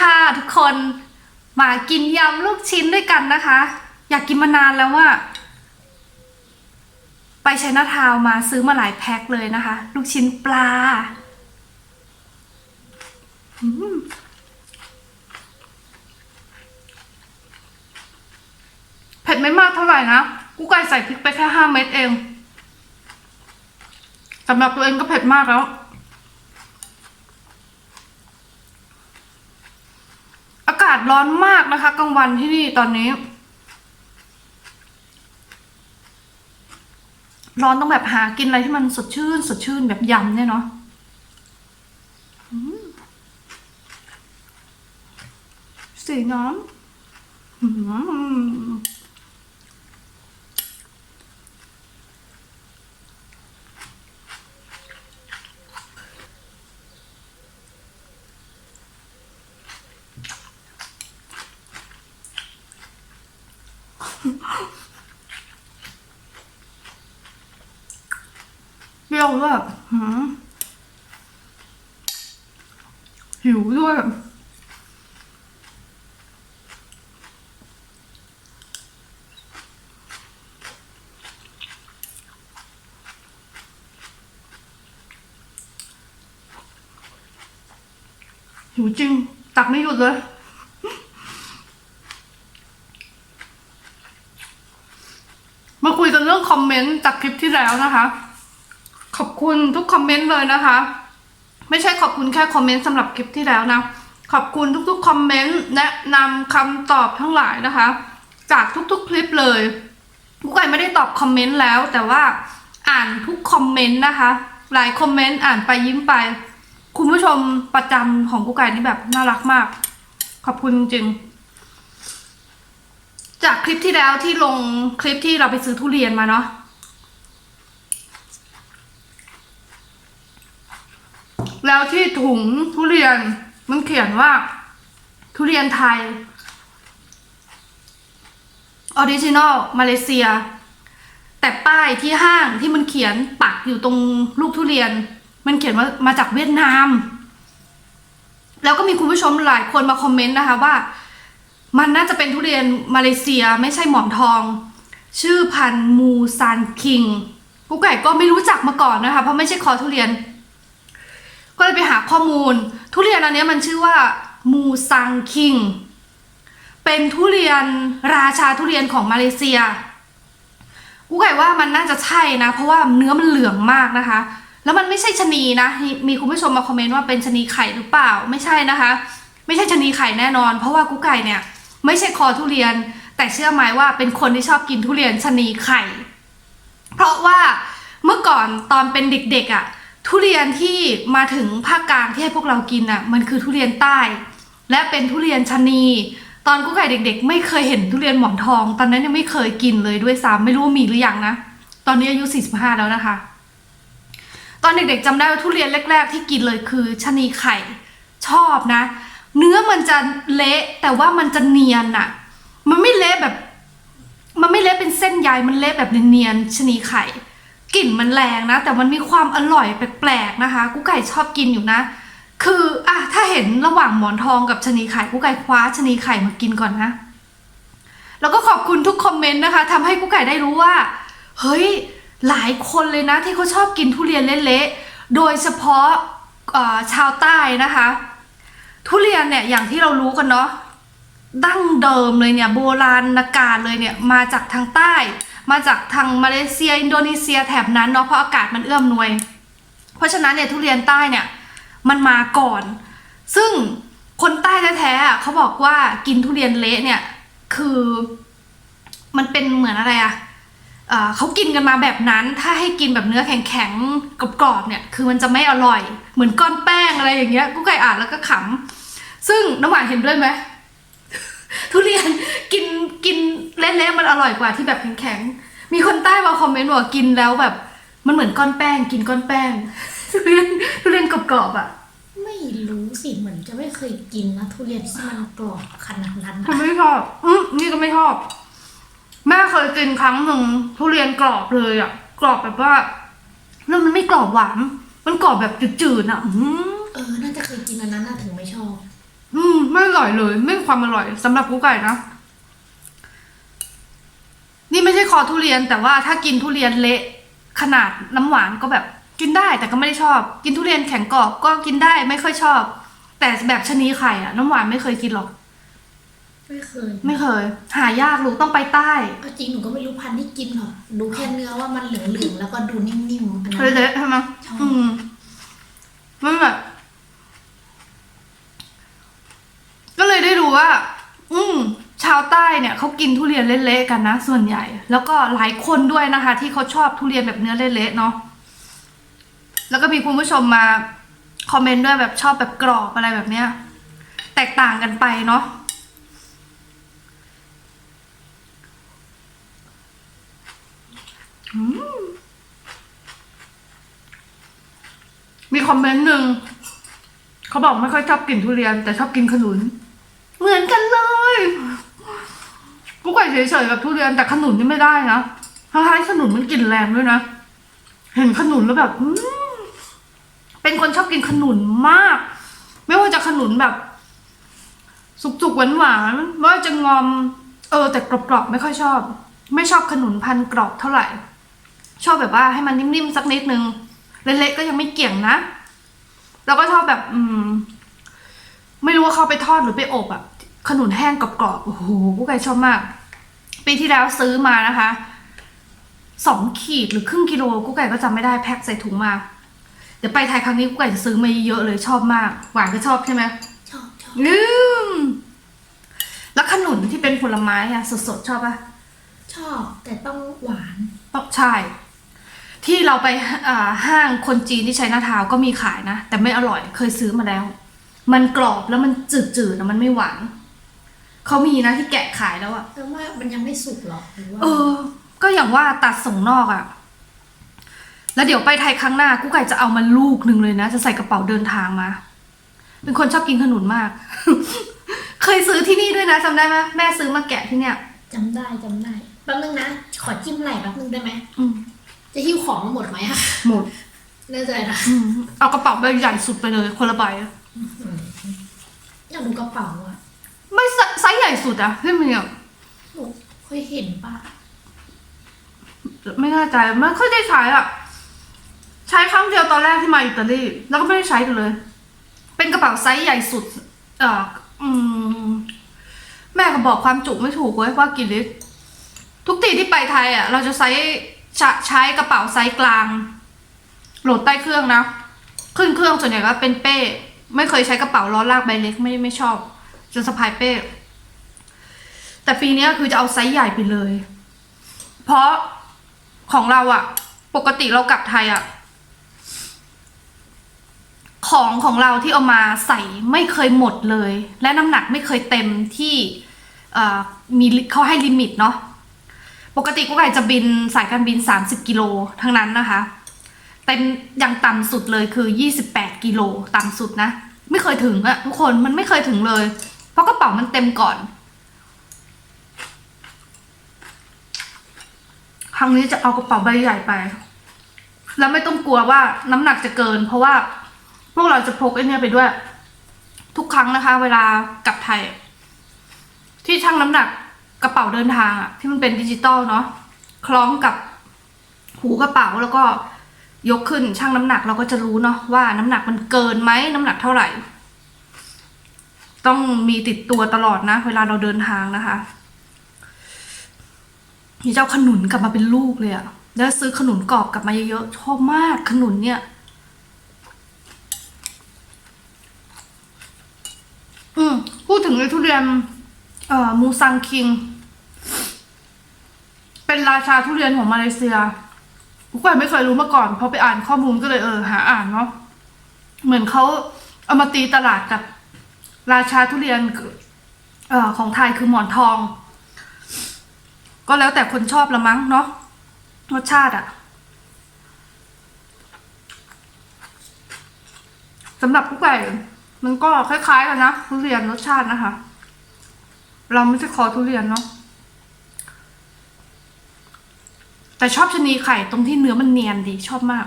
ค่ะทุกคนมากินยำลูกชิ้นด้วยกันนะคะ อยากกินมานานแล้วว่า ไปชัยนาทาวมาซื้อมาหลายแพ็คเลยนะคะ ลูกชิ้นปลาเผ็ดไม่มากเท่าไหร่นะกูไก่ใส่พริกไปแค่ห้าเม็ดเองสำหรับตัวเองก็เผ็ดมากแล้ว อากาศ ร้อนมากนะคะกลางวันที่นี่ตอนนี้ ร้อนต้องแบบหากินอะไรที่มันสดชื่น สดชื่นแบบยำเนี่ยเนาะสีน้ำ รี้ยวด้วยหิวด้วยหิวจริง ตักไม่หยุดเลยมาคุยกันเรื่องคอมเมนต์จากคลิปที่แล้วนะคะ ขอบคุณทุกคอมเมนต์เลยนะคะ ไม่ใช่ขอบคุณแค่คอมเมนต์สำหรับคลิปที่แล้วนะ ขอบคุณทุกๆคอมเมนต์แนะนำคำตอบทั้งหลายนะคะ จากทุกๆคลิปเลยกุ๊กไก่ไม่ได้ตอบคอมเมนต์แล้ว แต่ว่าอ่านทุกคอมเมนต์นะคะ หลายคอมเมนต์อ่านไปยิ้มไป คุณผู้ชมประจำของกุ๊กไก่นี่แบบน่ารักมาก ขอบคุณจริงจากคลิปที่แล้วที่ลงคลิปที่เราไปซื้อทุเรียนมาเนาะ แล้วที่ถุงทุเรียนมันเขียนว่า ทุเรียนไทยออริจินอลมาเลเซีย แต่ป้ายที่ห้างที่มันเขียนปักอยู่ตรงลูกทุเรียน มันเขียนว่ามาจากเวียดนาม แล้วก็มีคุณผู้ชมหลายคนมาคอมเมนต์นะคะว่า มันน่าจะเป็นทุเรียนมาเลเซียไม่ใช่หมอนทอง ชื่อพันมูซานคิงกุ๊กไก่ก็ไม่รู้จักมาก่อนนะคะ เพราะไม่ใช่คอทุเรียน ก็เลยไปหาข้อมูล ทุเรียนอันนี้มันชื่อว่ามูซังคิง เป็นทุเรียนราชาทุเรียนของมาเลเซียกูไก่ว่ามันน่าจะใช่นะ เพราะว่าเนื้อมันเหลืองมากนะคะ แล้วมันไม่ใช่ชะนีนะ มีคุณผู้ชมมาคอมเมนต์ว่าเป็นชะนีไข่หรือเปล่า ไม่ใช่นะคะ ไม่ใช่ชะนีไข่แน่นอน เพราะว่ากูไก่เนี่ย ไม่ใช่คอทุเรียน แต่เชื่อไหมว่าเป็นคนที่ชอบกินทุเรียนชะนีไข่ เพราะว่าเมื่อก่อนตอนเป็นเด็กๆอะ่ะ ทุเรียนที่มาถึงภาคกลางที่ให้พวกเรากินอะ่ะ มันคือทุเรียนใต้ และเป็นทุเรียนชะนี ตอนกุ๊กไก่เด็ก ๆ ไม่เคยเห็นทุเรียนหมอนทอง ตอนนั้นยังไม่เคยกินเลยด้วยซ้ำไม่รู้ว่ามีหรือยังนะ ตอนนี้อายุ 45 แล้วนะคะ ตอนเด็กๆจำได้ว่าทุเรียนแรก ๆ ที่กินเลยคือชะนีไข่ ชอบนะ เนื้อมันจะเละแต่ว่ามันจะเนียนอะมันไม่เละแบบ มันไม่เละเป็นเส้นใยมันเละแบบเนียนๆชะนีไข่ กลิ่นมันแรงนะ แต่มันมีความอร่อยแปลกๆนะคะ กุ๊กไก่ชอบกินอยู่นะ คืออะถ้าเห็นระหว่างหมอนทองกับชะนีไข่กุ๊กไก่คว้าชะนีไข่มากินก่อนนะ แล้วก็ขอบคุณทุกคอมเมนต์นะคะทำให้กุ๊กไก่ได้รู้ว่า เฮ้ยหลายคนเลยนะที่เขาชอบกินทุเรียนเละๆโดยเฉพาะชาวใต้นะคะ ทุเรียนเนี่ยอย่างที่เรารู้กันเนาะดั้งเดิมเลยเนี่ยโบราณกาลเลยเนี่ยมาจากทางใต้ มาจากทางมาเลเซีย อินโดนีเซียแถบนั้นเนาะเพราะอากาศมันเอื้อมหน่วย เพราะฉะนั้นเนี่ยทุเรียนใต้เนี่ยมันมาก่อน ซึ่งคนใต้แท้ๆเขาบอกว่ากินทุเรียนเละเนี่ยคือมันเป็นเหมือนอะไรอะเอ่อเขากินกันมาแบบนั้น ถ้าให้กินแบบเนื้อแข็งๆกรอบๆเนี่ย คือมันจะไม่อร่อย เหมือนก้อนแป้งอะไรอย่างเงี้ย กูไก่อ่านแล้วก็ขำ ซึ่งน้ำหวานเห็นด้วยไหม ทุเรียนกินกินเละๆมันอร่อยกว่าที่แบบแข็งๆมีคนใต้มาคอมเมนต์บอกกินแล้วแบบ มันเหมือนก้อนแป้ง กินก้อนแป้ง ทุเรียนทุเรียนกรอบๆอะ ไม่รู้สิเหมือนจะไม่เคยกินนะทุเรียนที่มันกรอบขนาดนั้นผมอะไม่ชอบอืมนี่ก็ไม่ชอบ แม่เคยกินครั้งหนึ่งทุเรียนกรอบเลยอะ กรอบแบบว่าแล้วมันไม่กรอบหวาน มันกรอบแบบจืดๆอะ อืมเออ น่าจะเคยกินอันนั้นน่ะถึงไม่ชอบ อืม ไม่อร่อยเลย ไม่มีความอร่อยสำหรับกูไก่นะ นี่ไม่ใช่คอทุเรียน แต่ว่าถ้ากินทุเรียนเละขนาดน้ำหวานก็แบบกินได้แต่ก็ไม่ได้ชอบ กินทุเรียนแข็งกรอบก็กินได้ไม่ค่อยชอบ แต่แบบชะนีไข่อะน้ำหวานไม่เคยกินหรอก ไม่เคย ไม่เคย หายากลูกต้องไปใต้เอาจริงหนูก็ไม่รู้พันธุ์ที่กินหรอกดูแค่เนื้อว่ามันเหลืองๆแล้วก็ดูนิ่มๆอันนั้นเละๆใช่ไหมชอบอืมมันแบบ ก็เลยได้ รู้ว่า อืมชาวใต้เนี่ยเขากินทุเรียนเละๆกันนะ ส่วนใหญ่ แล้วก็หลายคนด้วยนะคะ ที่เขาชอบทุเรียนแบบเนื้อเละๆเนาะแล้วก็มีคุณผู้ชมมาคอมเมนต์ด้วยแบบชอบแบบกรอบอะไรแบบเนี้ย แตกต่างกันไปเนาะมีคอมเมนต์หนึ่งเขาบอกไม่ค่อยชอบกินทุเรียน แต่ชอบกินขนุน มือนกันเลยกูไก่เฉยๆกับทุเรียนแต่ขนุนนี่ไม่ได้นะทั้งๆที่ขนุนมันกลิ่นแรงด้วยนะ เห็นขนุนแล้วแบบเป็นคนชอบกินขนุนมาก ไม่ว่าจะขนุนแบบ สุกๆหวานๆไม่ว่าจะงอม เออ แต่กรอบๆไม่ค่อยชอบ ไม่ชอบขนุนพันกรอบเท่าไหร่ ชอบแบบว่าให้มันนิ่มๆสักนิดนึงเละๆก็ยังไม่เกี่ยงนะ แล้วก็ชอบแบบ อืม ไม่รู้ว่าเขาไปทอดหรือไปอบอะ ขนุนแห้งกรอบๆโอ้โหกูไก่ชอบมาก ปีที่แล้วซื้อมานะคะสองขีดหรือครึ่งกิโลกูไก่ก็จำไม่ได้แพ็คใส่ถุงมา เดี๋ยวไปไทยครั้งนี้กูไก่จะซื้อมาเยอะเลยชอบมาก หวานก็ชอบใช่ไหมชอบชอบอืมแล้วขนุนที่เป็นผลไม้อะสดๆชอบปะชอบ แต่ต้องหวานต้องใช่ ที่เราไปอ่าห้างคนจีนที่ใช้หน้าทาวน์ก็มีขายนะ แต่ไม่อร่อยเคยซื้อมาแล้ว มันกรอบแล้วมันจืดๆนะมันไม่หวาน เขามีนะที่แกะขายแล้วอะแต่ว่ามันยังไม่สุกหรอกหรือว่าเออ ก็อย่างว่าตัดส่งนอกอะแล้วเดี๋ยวไปไทยครั้งหน้ากูไก่จะเอามาลูกหนึ่งเลยนะ จะใส่กระเป๋าเดินทางมา เป็นคนชอบกินขนุนมาก เคยซื้อที่นี่ด้วยนะจำได้ไหมแม่ซื้อมาแกะที่เนี่ย จำได้จำได้แป๊บนึงนะ ขอจิ้มไหล่แป๊บนึงได้ไหม อืมจะหิ้วของมาหมดไหมอะหมด แน่ใจนะอืมเอากระเป๋าใบใหญ่สุดไปเลย คนละใบอะอยากดูกระเป๋าอะ ไม่ไซไซส์ใหญ่สุดอะที่มันเนี่ยหนูเคยเห็นปะไม่แน่ใจไม่ค่อยได้ใช้อะใช้ครั้งเดียวตอนแรกที่มาอิตาลีแล้วก็ไม่ได้ใช้กันเลย เป็นกระเป๋าไซส์ใหญ่สุด เอ่ออืม แม่ก็บอกความจุไม่ถูกเว้ยว่ากี่ลิตรทุกทีที่ไปไทยอะ เราจะใช้ใช้ใช้กระเป๋าไซส์กลาง โหลดใต้เครื่องนะ ขึ้นเครื่องส่วนใหญ่ก็เป็นเป้ ไม่เคยใช้กระเป๋าล้อลากใบเล็กไม่ไม่ชอบ จะสะพายเป้ แต่ปีนี้คือจะเอาไซส์ใหญ่ไปเลย เพราะของเราอะปกติเรากลับไทยอะของของเราที่เอามาใส่ไม่เคยหมดเลย และน้ำหนักไม่เคยเต็มที่มีเขาให้ลิมิตเนาะปกติกุ๊กไก่จะบินสายการบิน 30 กิโลทั้งนั้นนะคะ เต็มอย่างต่ำสุดเลยคือ 28 กิโลต่ำสุดนะ ไม่เคยถึงอะทุกคนมันไม่เคยถึงเลย เพราะกระเป๋ามันเต็มก่อน ครั้งนี้จะเอากระเป๋าใบใหญ่ไป แล้วไม่ต้องกลัวว่าน้ำหนักจะเกิน เพราะว่าพวกเราจะพกไอ้นี่ไปด้วย ทุกครั้งนะคะ เวลากลับไทย ที่ชั่งน้ำหนักกระเป๋าเดินทางอะที่มันเป็นดิจิตอลเนาะคล้องกับหูกระเป๋าแล้วก็ยกขึ้นชั่งน้ำหนักเราก็จะรู้เนาะว่าน้ำหนักมันเกินไหมน้ำหนักเท่าไหร่ ต้องมีติดตัวตลอดนะ เวลาเราเดินทางนะคะนี่เจ้าขนุนกลับมาเป็นลูกเลยอะแล้วซื้อขนุนกรอบกลับมาเยอะๆชอบมากขนุนเนี่ยอืมพูดถึงไอ้ทุเรียนเอ่อมูซังคิง เป็นราชาทุเรียนของมาเลเซียกูก็ไม่เคยรู้มาก่อนพอไปอ่านข้อมูลก็เลยเออหาอ่านเนาะเหมือนเขาเอามาตีตลาดกับ ราชาทุเรียนออของไทยคือหมอนทอง ก็แล้วแต่คนชอบละมั้งเนาะรสชาติอะสำหรับผู้ไก่มันก็คล้ายๆกันนะทุเรียนรสชาตินะคะ เราไม่ใช่คอทุเรียนเนาะแต่ชอบชนีไข่ตรงที่เนื้อมันเนียนดีชอบมาก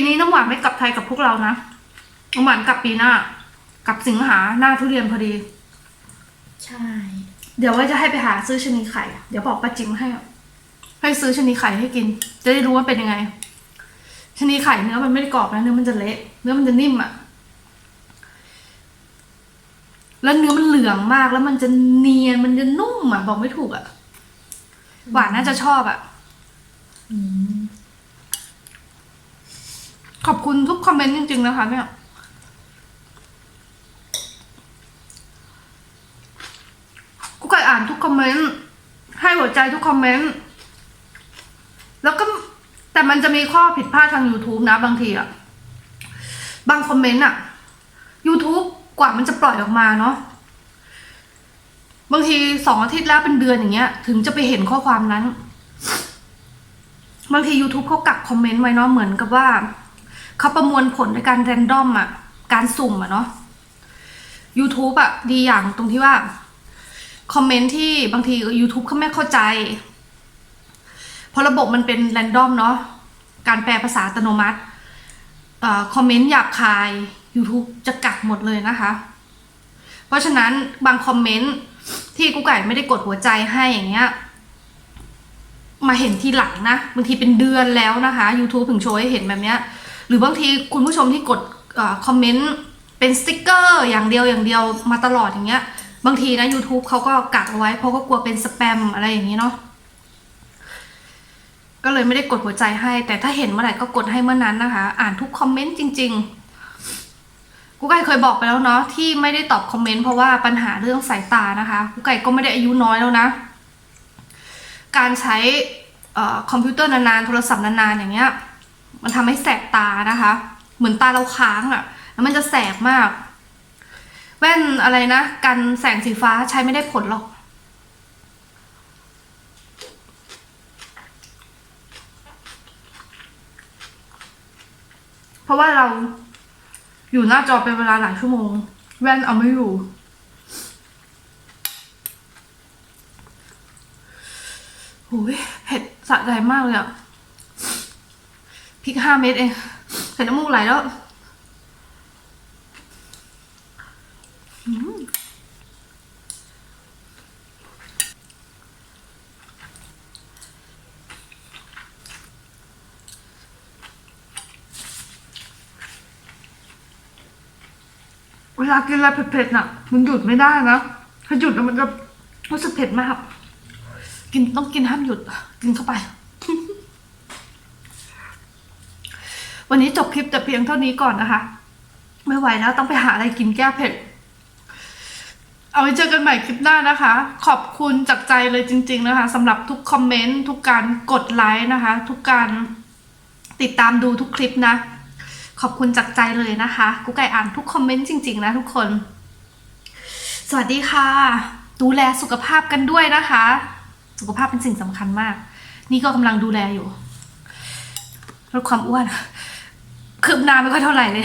ปีนี้น้ำหวานไม่กลับไทยกับพวกเรานะน้ำหวานกลับปีหน้ากลับสิงหาหน้าทุเรียนพอดี ใช่ เดี๋ยวว่าจะให้ไปหาซื้อชะนีไข่ เดี๋ยวบอกป้าจิมให้ ให้ซื้อชะนีไข่ให้กิน จะได้รู้ว่าเป็นยังไงชะนีไข่เนื้อมันไม่ได้กรอบนะเนื้อมันจะเละเนื้อมันจะนิ่มอะแล้วเนื้อมันเหลืองมากแล้วมันจะเนียนมันจะนุ่มอะบอกไม่ถูกอะหวานน่าจะชอบอะอืม ขอบคุณทุกคอมเมนต์จริง ๆ นะคะ เนี่ย กูเคยอ่านทุกคอมเมนต์ ให้หัวใจทุกคอมเมนต์ แล้วก็แต่มันจะมีข้อผิดพลาดทาง YouTube นะ บางทีอะบางคอมเมนต์อะ YouTube กว่ามันจะปล่อยออกมาเนาะบางทีสองอาทิตย์แล้วเป็นเดือนอย่างเงี้ย ถึงจะไปเห็นข้อความนั้น บางที YouTube เขากักคอมเมนต์ไว้เนาะเหมือนกับว่า เขาประมวลผลในการแรนดอมอะ การสุ่มอะเนาะ YouTube อะดีอย่างตรงที่ว่า คอมเมนต์ที่บางที YouTube เขาไม่เข้าใจ เพราะระบบมันเป็นแรนดอมเนาะ การแปลภาษาอัตโนมัติคอมเมนต์หยาบคาย YouTube จะกักหมดเลยนะคะ เพราะฉะนั้นบางคอมเมนต์ที่กูไก่ไม่ได้กดหัวใจให้อย่างเงี้ย มาเห็นทีหลังนะ บางทีเป็นเดือนแล้วนะคะ YouTube ถึงโชว์ให้เห็นแบบเนี้ย หรือบางทีคุณผู้ชมที่กดอคอมเมนต์เป็นสติกเกอร์อย่างเดียวอย่างเดียวมาตลอดอย่างเงี้ย บางทีนะ YouTube เขาก็กักเอาไว้เพราะก็กลัวเป็นสแปมอะไรอย่างนี้เนาะก็เลยไม่ได้กดหัวใจให้ แต่ถ้าเห็นเมื่อไหร่ก็กดให้เมื่อนั้นนะคะ อ่านทุกคอมเมนต์จริง ๆกูไก่เคยบอกไปแล้วเนาะที่ไม่ได้ตอบคอมเมนต์เพราะว่าปัญหาเรื่องสายตานะคะกูไก่ก็ไม่ได้อายุน้อยแล้วนะ การใช้อคอมพิวเตอร์นานๆโทรศัพท์นานๆอย่างเงี้ย มันทำให้แสบตานะคะ เหมือนตาเราค้างอะ่ะ แล้วมันจะแสบมาก แว่นอะไรนะกันแสงสีฟ้าใช้ไม่ได้ผลหรอก เพราะว่าเราอยู่หน้าจอเป็นเวลาหลายชั่วโมง แว่นเอาไม่อยู่โอ้ยเผ็ดสะใจมากเลยอะ ริกห้าเม็ดเองใส่น้ำมูกไหลแล้วเวลากินอะไรเผ็ดๆน่ะ มันหยุดไม่ได้นะ ถ้าหยุดแล้วมันจะรู้สึกเผ็ดมาก กินต้องกินห้ามหยุด กินเข้าไป วันนี้จบคลิปแต่เพียงเท่านี้ก่อนนะคะ ไม่ไหวแล้วต้องไปหาอะไรกินแก้เผ็ด เอาไว้เจอกันใหม่คลิปหน้านะคะ ขอบคุณจากใจเลยจริง ๆนะคะสำหรับทุกคอมเมนต์ทุกการกดไลค์นะคะ ทุกการติดตามดูทุกคลิปนะ ขอบคุณจากใจเลยนะคะกูไก่อ่านทุกคอมเมนต์จริง ๆ นะทุกคน สวัสดีค่ะ ดูแลสุขภาพกันด้วยนะคะ สุขภาพเป็นสิ่งสำคัญมาก นี่ก็กำลังดูแลอยู่ลดความอ้วน คืบหน้าไม่ค่อยเท่าไหร่เลย